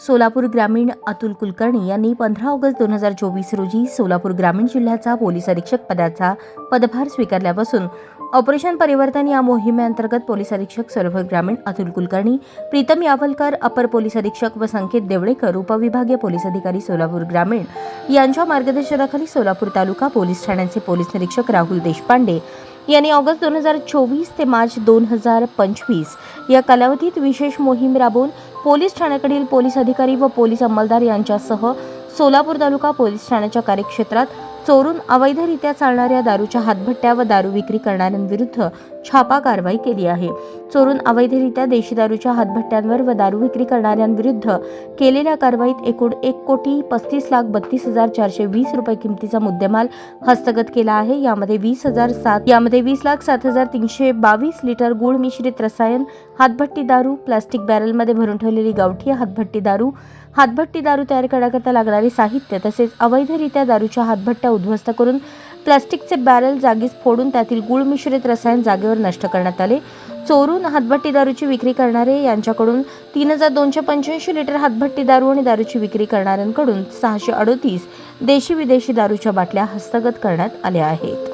सोलापूर ग्रामीण अतुल कुलकर्णी यांनी पंधरा ऑगस्ट दोन हजार चोवीस रोजी सोलापूर ग्रामीण जिल्ह्याचा पोलीस अधीक्षक पदाचा पदभार स्वीकारल्यापासून ऑपरेशन परिवर्तन या मोहिमेअंतर्गत पोलीस अधीक्षक सोलापूर ग्रामीण अतुल कुलकर्णी प्रीतम यावलकर अपर पोलीस अधीक्षक व संकेत देवळेकर उपविभागीय पोलीस अधिकारी सोलापूर ग्रामीण यांच्या मार्गदर्शनाखाली सोलापूर तालुका पोलीस ठाण्याचे पोलीस निरीक्षक राहुल देशपांडे यांनी ऑगस्ट दोन हजार चोवीस ते मार्च दोन हजार पंचवीस या कालावधीत विशेष मोहीम राबवून पोलीस ठाण्याकडील पोलीस अधिकारी व पोलीस अंमलदार यांच्यासह सोलापूर तालुका पोलीस ठाण्याच्या कार्यक्षेत्रात चोरून अवैधरित्या चालणाऱ्या दारूच्या हातभट्ट्या व दारू विक्री करणाऱ्यांविरुद्ध छापा कारवाई केली आहे. चोरून अवैधरित्या देशी दारूच्या हातभट्ट्यांवर व दारू विक्री करणाऱ्यांविरुद्ध केलेल्या कारवाईत एकूण एक कोटी पस्तीस लाख बत्तीस हजार चारशे वीस रुपये किमतीचा मुद्देमाल हस्तगत केला आहे. यामध्ये वीस हजार सात यामध्ये वीस लाख सात हजार तीनशे बावीस लिटर गुळ मिश्रित रसायन हातभट्टी दारू प्लास्टिक बॅरलमध्ये भरून ठेवलेली गावठी हातभट्टी दारू हातभट्टी दारू तयार करण्याकरता लागणारे साहित्य तसेच अवैधरित्या दारूच्या हातभट्ट्या उद्ध्वस्त करून प्लास्टिकचे बॅरल जागीच फोडून त्यातील गुळ मिश्रित रसायन जागेवर नष्ट करण्यात आले. चोरून हातभट्टी दारूची विक्री करणारे यांच्याकडून तीन हजार दोनशे पंच्याऐंशी लिटर हातभट्टी दारू आणि दारूची विक्री करणाऱ्यांकडून सहाशे अडोतीस देशी विदेशी दारूच्या बाटल्या हस्तगत करण्यात आल्या आहेत.